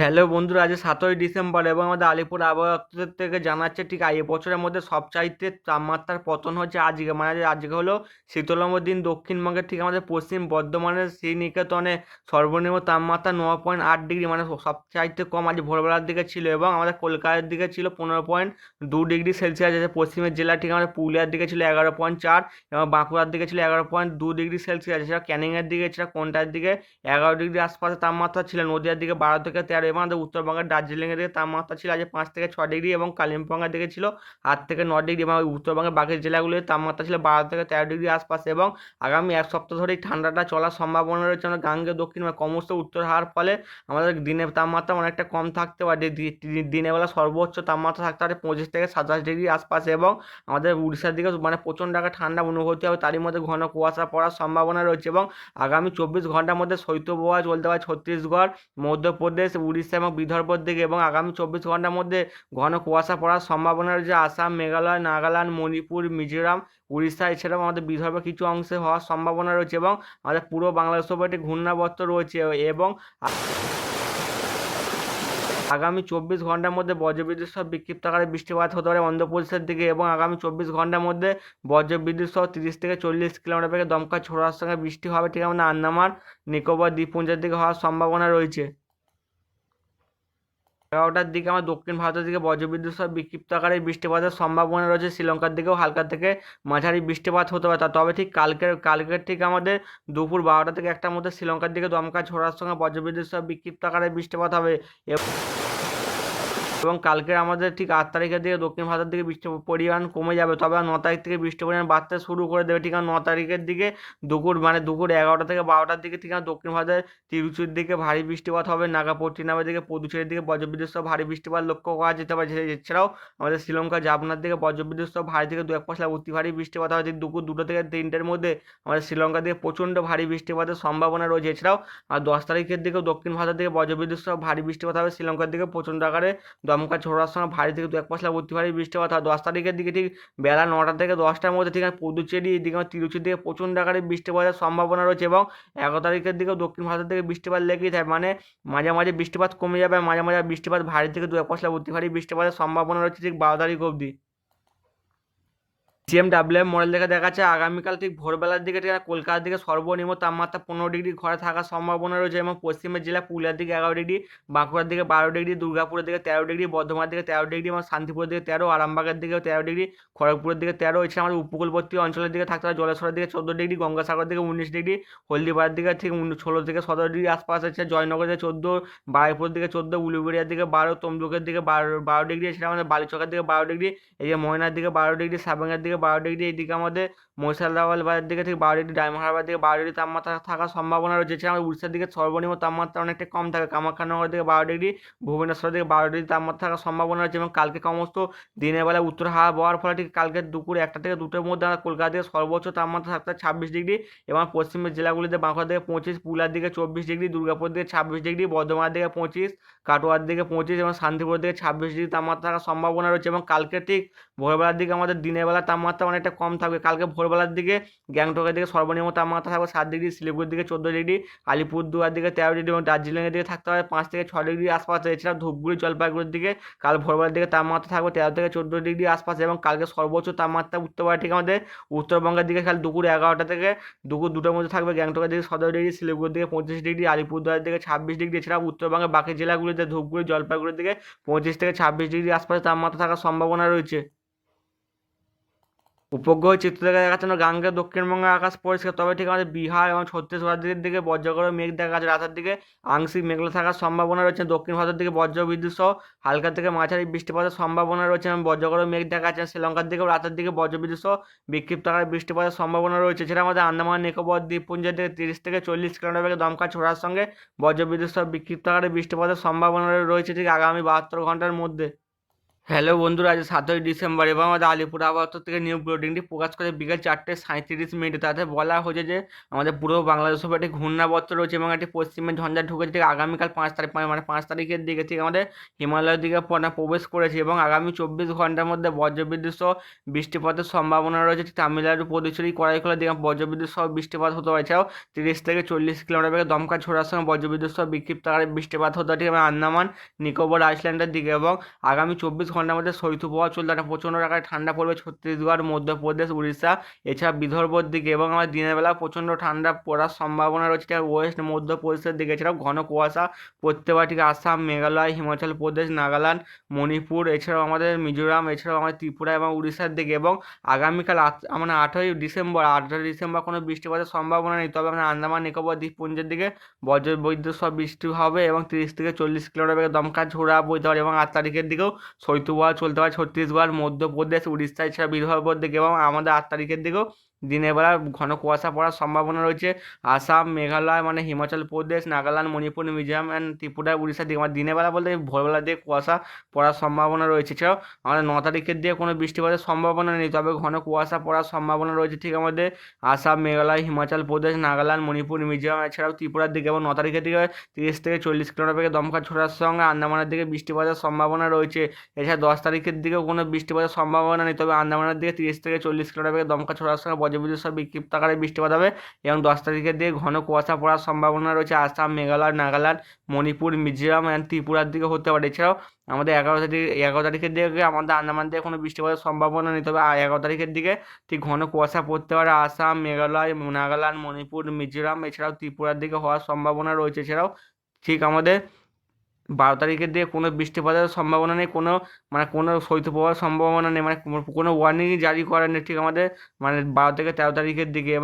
Hello বন্ধুরা, আজ সাতই ডিসেম্বর এবং আমাদের আলিপুর আবহাওয়া দপ্তর থেকে জানাচ্ছে ঠিক এই বছরের মধ্যে সবচাইতে তাপমাত্রার পতন হচ্ছে আজকে। মানে আজকে হলো শীতলম দিন, দক্ষিণবঙ্গের ঠিক আমাদের পশ্চিম বর্ধমানের শ্রীনিকেতনে সর্বনিম্ন তাপমাত্রা ন পয়েন্ট আট ডিগ্রি মানে সবচাইতে কম আজ ভোরবেলার দিকে ছিল এবং আমাদের কলকাতার দিকে ছিল পনেরো পয়েন্ট দু ডিগ্রি সেলসিয়াস আছে পশ্চিমের জেলা ঠিক আমাদের পুরুলিয়ার দিকে ছিল এগারো পয়েন্ট চার এবং বাঁকুড়ার দিকে ছিল এগারো পয়েন্ট দু ডিগ্রি সেলসিয়াস, এছাড়া ক্যানিংয়ের দিকে ছিল কোনটার দিকে এগারো ডিগ্রি আশপাশে তাপমাত্রা ছিল, নদীয়ার দিকে বারো থেকে তেরো এবং আমাদের উত্তরবঙ্গের দার্জিলিংয়ের দিকে তাপমাত্রা ছিল আজ পাঁচ থেকে ছ ডিগ্রি এবং কালিম্পংয়ের দিকে ছিল আট থেকে ন ডিগ্রি এবং উত্তরবঙ্গের বাকি জেলাগুলির তাপমাত্রা ছিল বারো থেকে তেরো ডিগ্রি আশপাশে এবং আগামী এক সপ্তাহ ধরেই ঠান্ডাটা চলার সম্ভাবনা রয়েছে। আমরা গাঙ্গে দক্ষিণ বা ক্রমশ উত্তর হওয়ার ফলে আমাদের দিনের তাপমাত্রা অনেকটা কম থাকতে পারে। দিনের বেলা সর্বোচ্চ তাপমাত্রা থাকতে পারে পঁচিশ থেকে সাতাশ ডিগ্রি আশপাশে এবং আমাদের উড়িষ্যার দিকে মানে প্রচণ্ড একটা ঠান্ডা অনুভূতি হবে। তারই মধ্যে ঘন কুয়াশা পড়ার সম্ভাবনা রয়েছে এবং আগামী চব্বিশ ঘণ্টার মধ্যে শৈত্যপ্রবাহ চলতে পারে ছত্তিশগড়, মধ্যপ্রদেশ উড়িষ্যা এবং বিদর্ভর দিকে এবং আগামী চব্বিশ ঘণ্টার মধ্যে ঘন কুয়াশা পড়ার সম্ভাবনা রয়েছে আসাম, মেঘালয়, নাগাল্যান্ড, মণিপুর, মিজোরাম, উড়িষ্যা এছাড়াও আমাদের বিদর্ভের কিছু অংশে হওয়ার সম্ভাবনা রয়েছে এবং আমাদের পুরো বাংলাদেশ একটি ঘূর্ণাবর্ত রয়েছে এবং আগামী চব্বিশ ঘণ্টার মধ্যে বজ্রবিদ্যুৎ সহ বিক্ষিপ্ত আকারে বৃষ্টিপাত হতে পারে অন্ধ্রপ্রদেশের দিকে এবং আগামী চব্বিশ ঘণ্টার মধ্যে বজ্রবিদ্যুৎ সহ তিরিশ থেকে চল্লিশ কিলোমিটার বেগে দমকা ছোড়ার সঙ্গে বৃষ্টি হবে ঠিক আমাদের আন্দামান, নিকোবর, দ্বীপপুঞ্জের দিকে হওয়ার সম্ভাবনা রয়েছে। এগারোটার দিকে আমার দক্ষিণ ভারতের দিকে বজ্রবিদ্যুৎ সহ বিক্ষিপ্ত আকারে বৃষ্টিপাতের সম্ভাবনা রয়েছে। শ্রীলঙ্কার দিকেও হালকা থেকে মাঝারি বৃষ্টিপাত হতে পারে। তবে ঠিক কালকের কালকের ঠিক আমাদের দুপুর বারোটা থেকে একটার মধ্যে শ্রীলঙ্কার দিকে দমকা ছোড়ার সঙ্গে বজ্রবিদ্যুৎ সহ বিক্ষিপ্ত আকারে বৃষ্টিপাত হবে। এবং কালকে আমাদের ঠিক আট তারিখের দিকে দক্ষিণ ভারতের দিকে বৃষ্টির পরিমাণ কমে যাবে। তবে ন তারিখ থেকে বৃষ্টির পরিমাণ বাড়তে শুরু করে দেবে। ঠিক ন তারিখের দিকে দুপুর মানে দুপুর এগারোটা থেকে বারোটার দিকে ঠিক দক্ষিণ ভারতের তিরুচির দিকে ভারী বৃষ্টিপাত হবে। নাগাপট্টিনামের দিকে, পুদুচেরির দিকে বজ্রবিদ্যুৎ ভারী বৃষ্টিপাত লক্ষ্য করা যেতে পারে। এছাড়াও আমাদের শ্রীলঙ্কা, জাপনার দিকে বজ্রবিদ্যুৎ ভারী থেকে দু এক পশলা অতি ভারী বৃষ্টিপাত হবে। দুপুর দুটো থেকে তিনটের মধ্যে আমাদের শ্রীলঙ্কা দিকে প্রচণ্ড ভারী বৃষ্টিপাতের সম্ভাবনা রয়েছে। এছাড়াও, আর দশ তারিখের দিকেও দক্ষিণ ভারতের দিকে বজ্রবিদ্যুৎ ভারী বৃষ্টিপাত হবে। শ্রীলঙ্কার দিকে প্রচণ্ড আকারে দমকা ছোড়ার সময় ভারী থেকে দু এক পশলা অতি ভারী বৃষ্টিপাত হয় দশ তারিখের দিকে ঠিক বেলা নটা থেকে দশটার মধ্যে ঠিক আছে, পুদুচেরি, এদিকে তিরুচির দিকে প্রচণ্ড আকারে বৃষ্টিপাতের সম্ভাবনা রয়েছে এবং এগারো তারিখের দিকে দক্ষিণ ভারতের দিকে বৃষ্টিপাত লেগেই থাকে। মানে মাঝে মাঝে বৃষ্টিপাত কমে যাবে, মাঝে মাঝে বৃষ্টিপাত ভারী থেকে দু এক পশলা অতি ভারী বৃষ্টিপাতের সম্ভাবনা রয়েছে ঠিক বারো তারিখ অবধি। সিএমডাব্লিউ এম মডেল দেখে দেখাচ্ছে, আগামীকাল ঠিক ভোরবেলার দিকে কলকাতার দিকে সর্বনিম্ন তাপমাত্রা পনেরো ডিগ্রি ঘরে থাকার সম্ভাবনা রয়েছে এবং পশ্চিমের জেলা পুরুলিয়ার দিকে এগারো ডিগ্রি, বাঁকুড়ার দিকে বারো ডিগ্রি, দুর্গাপুরের দিকে তেরো ডিগ্রি, বর্ধমানের দিকে তেরো ডিগ্রি এবং শান্তিপুরের দিকে তেরো, আরামবাগের দিকে তেরো ডিগ্রি, খড়গপুরের দিকে তেরো, এছাড়া আমাদের উপকূলবর্তী অঞ্চলের দিকে থাকতে পারে জলেশ্বরের দিকে চোদ্দ ডিগ্রি, গঙ্গাসাগরের দিকে উনিশ ডিগ্রি, হলদিবাড়ির দিকে ঠিক ষোলো থেকে সতেরো ডিগ্রি আশপাশ আছে, জয়নগরের দিকে চোদ্দ, বারুইপুরের দিকে চোদ্দ, উলুবেড়িয়ার দিকে বারো, তমলুকের দিকে বারো বারো ডিগ্রি, এছাড়া আমাদের বালিচকের দিকে বারো ডিগ্রি, এই যে ময়নার দিকে বারো ডিগ্রি সাবাঙ্গের দিকে বারো ডিগ্রি এইদিকে আমাদের মহিষাদল বাজার দিকে থেকে বারো ডিগ্রি ডায়মন্ড হারবার দিকে বারো ডিগ্রি তাপমাত্রা থাকার সম্ভাবনা রয়েছে। এছাড়া উড়িষ্যার দিকে সর্বনিম্ন তাপমাত্রা অনেকটা কম থাকে। কামাখ্যানগর দিকে বারো ডিগ্রি, ভুবনেশ্বর দিকে বারো ডিগ্রি তাপমাত্রা থাকার সম্ভাবনা রয়েছে এবং কালকে সমস্ত দিনের বেলা উত্তর হাওয়া বওয়ার ফলে ঠিক কালকে দুপুর একটা থেকে দুটোর মধ্যে আমরা কলকাতা থেকে সর্বোচ্চ তাপমাত্রা থাকতে ছাব্বিশ ডিগ্রি এবং পশ্চিমের জেলাগুলিতে বাঁকুড়া দিকে পঁচিশ, পুরুলিয়ার দিকে চব্বিশ ডিগ্রি দুর্গাপুর দিকে ছাব্বিশ ডিগ্রি, বর্ধমানের দিকে পঁচিশ, কাটোয়ার দিকে পঁচিশ এবং শান্তিপুর দিকে ছাব্বিশ ডিগ্রি তাপমাত্রা থাকার সম্ভাবনা রয়েছে এবং কালকে ঠিক ভোরবেলার দিকে আমাদের দিনের বেলা তাপমাত্রা অনেকটা কম থাকবে। কালকে ভোরবেলার দিকে গ্যাংটকের দিকে সর্বনিম্ন তাপমাত্রা থাকবে সাত ডিগ্রি শিলিগুড়ির দিকে চোদ্দ ডিগ্রি, আলিপুরদুয়ার দিকে তেরো ডিগ্রি এবং দার্জিলিংয়ের দিকে থাকতে হবে পাঁচ থেকে ছ ডিগ্রি আশপাশ। এছাড়া ধূপগুড়ি, জলপাইগুড়ির দিকে কাল ভোরবেলার দিকে তাপমাত্রা থাকবে তেরো থেকে চোদ্দ ডিগ্রি আশপাশে এবং কালকে সর্বোচ্চ তাপমাত্রা উত্তরবঙ্গে ঠিক আমাদের উত্তরবঙ্গের দিকে কাল দুপুর এগারোটা থেকে দুপুর দুটোর মধ্যে থাকবে গ্যাংটকের দিকে সতেরো ডিগ্রি, শিলিগুড়ির দিকে পঁচিশ ডিগ্রি আলিপুরদুয়ার দিকে ছাব্বিশ ডিগ্রি। এছাড়া উত্তরবঙ্গের বাকি জেলাগুলিতে ধূপগুড়ি, জলপাইগুড়ির দিকে পঁচিশ থেকে ছাব্বিশ ডিগ্রি আশপাশে তাপমাত্রা থাকার সম্ভাবনা রয়েছে। উপগ্রহ চিত্র থেকে দেখা যাচ্ছে না গাঙ্গের দক্ষিণবঙ্গের আকাশ পরিষ্কার। তবে ঠিক আমাদের বিহার এবং ছত্তিশগড়ের দিকে বজ্রগড় মেঘ দেখা যাচ্ছে। রাতের দিকে আংশিক মেঘলা থাকার সম্ভাবনা রয়েছে। দক্ষিণ ভারতের দিকে বজ্র বিদ্যুৎ সহ হালকা থেকে মাঝারি বৃষ্টিপাতের সম্ভাবনা রয়েছে এবং বজ্রগড় মেঘ দেখা যাচ্ছে। শ্রীলঙ্কার দিকেও রাতের দিকে বজ্র বিদ্যুৎ সহ বিক্ষিপ্ত আকারে বৃষ্টিপাতের সম্ভাবনা রয়েছে। এছাড়া আমাদের আন্দামান, নিকোবর, দ্বীপপুঞ্জের দিকে তিরিশ থেকে চল্লিশ কিলোমিটার বেগে দমকা ছোড়ার সঙ্গে বজ্র বিদ্যুৎ সহ বিক্ষিপ্ত আকারে বৃষ্টিপাতের সম্ভাবনা রয়েছে। ঠিক আগামী বাহাত্তর ঘণ্টার মধ্যে। হ্যালো বন্ধুরা, আজ সাতই ডিসেম্বর এবং আমাদের আলিপুর আবহাওয়া থেকে নিউ বুলেটিনটি প্রকাশ করে বিকেল চারটে সাঁত্রিশ মিনিটে। তাতে বলা হয়েছে যে, আমাদের পুরো বাংলাদেশের উপর একটি ঘূর্ণাবর্ত রয়েছে এবং একটি পশ্চিমে ঝঞ্ঝা ঢুকেছে। ঠিক আগামীকাল পাঁচ তারিখ মানে পাঁচ তারিখের দিকে ঠিক আমাদের হিমালয়ের দিকে পনা প্রবেশ করেছে এবং আগামী চব্বিশ ঘণ্টার মধ্যে বজ্রবিদ্যুৎ সহ বৃষ্টিপাতের সম্ভাবনা রয়েছে। ঠিক তামিলনাড়ু পুদুচেরি করাইকলার দিকে বজ্রবিদ্যুৎ সহ বৃষ্টিপাত হতে পারে। এছাড়াও তিরিশ থেকে চল্লিশ কিলোমিটার বেগে দমকা ছোড়ার সঙ্গে বজ্রবিদ্যুৎ সহ বিক্ষিপ্ত আকারে বৃষ্টিপাত হতে পারে। এবং আন্দামান, নিকোবর, আইসল্যান্ডের দিকে এবং আগামী চব্বিশ ঘণ্টার মধ্যে শৈত্যপ্রবাহ চলতে একটা প্রচণ্ড আকারে ঠান্ডা পড়বে ছত্তিশগড়, মধ্যপ্রদেশ, উড়িষ্যা, এছাড়া বিদর্ভর দিকে এবং আমার দিনের বেলা প্রচণ্ড ঠান্ডা পড়ার সম্ভাবনা রয়েছে। ওয়েস্ট, মধ্যপ্রদেশের দিকে, এছাড়াও ঘন কুয়াশা পড়তে পারে। ঠিক আসাম, মেঘালয়, হিমাচল প্রদেশ, নাগাল্যান্ড, মণিপুর, এছাড়াও আমাদের মিজোরাম, এছাড়াও আমাদের ত্রিপুরা এবং উড়িষ্যার দিকে এবং আগামীকাল মানে আঠই ডিসেম্বর আঠই ডিসেম্বর কোনো বৃষ্টিপাতের সম্ভাবনা নেই। তবে আমরা আন্দামান, নিকোবর, দ্বীপপুঞ্জের দিকে বজ্র বৈদ্যুৎ সব বৃষ্টি হবে এবং তিরিশ থেকে চল্লিশ কিলোমিটার দমকা ঝোড়া বইতে পারে এবং আট তারিখের দিকেও শৈত্যপ্রবাহ চলতে পারে ছত্তিশগড় মধ্যপ্রদেশ, উড়িষ্যা, এছাড়া বিদর্ভর দিকে এবং আমাদের আট তারিখের দিকেও দিনের বেলা ঘন কুয়াশা পড়ার সম্ভাবনা রয়েছে। আসাম, মেঘালয় মানে হিমাচল প্রদেশ, নাগাল্যান্ড, মণিপুর, মিজোরাম অ্যান্ড ত্রিপুরা উড়িষ্যার দিকে। মানে দিনের বেলা বলতে ভোরবেলা দিয়ে কুয়াশা পড়ার সম্ভাবনা রয়েছে। এছাড়াও আমাদের ন তারিখের দিকে কোনো বৃষ্টিপাতের সম্ভাবনা নেই। তবে ঘন কুয়াশা পড়ার সম্ভাবনা রয়েছে ঠিক আমাদের আসাম, মেঘালয়, হিমাচল প্রদেশ, নাগাল্যান্ড, মণিপুর, মিজোরাম এছাড়াও ত্রিপুরার দিকে। এবং ন তারিখের দিকে তিরিশ থেকে চল্লিশ কিলোমিটার বেগে দমকা ছোড়ার সঙ্গে আন্দামানের দিকে বৃষ্টিপাতের সম্ভাবনা রয়েছে। এছাড়া দশ তারিখের দিকেও কোনো বৃষ্টিপাতের সম্ভাবনা নেই। তবে আন্দামানের দিকে তিরিশ থেকে চল্লিশ কিলোমিটার বেগে দমকা ছড়ার সঙ্গে বজ্রবিদ্যুৎ সহ বিক্ষিপ্ত আকারে বৃষ্টিপাত হবে এবং দশ তারিখের দিকে ঘন কুয়াশা পড়ার সম্ভাবনা রয়েছে। আসাম, মেঘালয়, নাগাল্যান্ড, মণিপুর, মিজোরাম অ্যান্ড ত্রিপুরার দিকে হতে পারে। এছাড়াও আমাদের এগারো তারিখ, এগারো তারিখের দিকে আমাদের আন্দামান দিকে কোনো বৃষ্টিপাতের সম্ভাবনা নেই। তবে এগারো তারিখের দিকে ঠিক ঘন কুয়াশা পড়তে পারে। আসাম, মেঘালয়, নাগাল্যান্ড, মণিপুর, মিজোরাম এছাড়াও ত্রিপুরার দিকে হওয়ার সম্ভাবনা রয়েছে। এছাড়াও ঠিক আমাদের বারো তারিখের দিকে কোনো বৃষ্টিপাতের সম্ভাবনা নেই, কোনো মানে কোনো শৈত্যপ্রবাহের সম্ভাবনা নেই মানে কোনো ওয়ার্নিংই জারি করা নেই, ঠিক আমাদের মানে বারো থেকে তেরো তারিখের দিকে।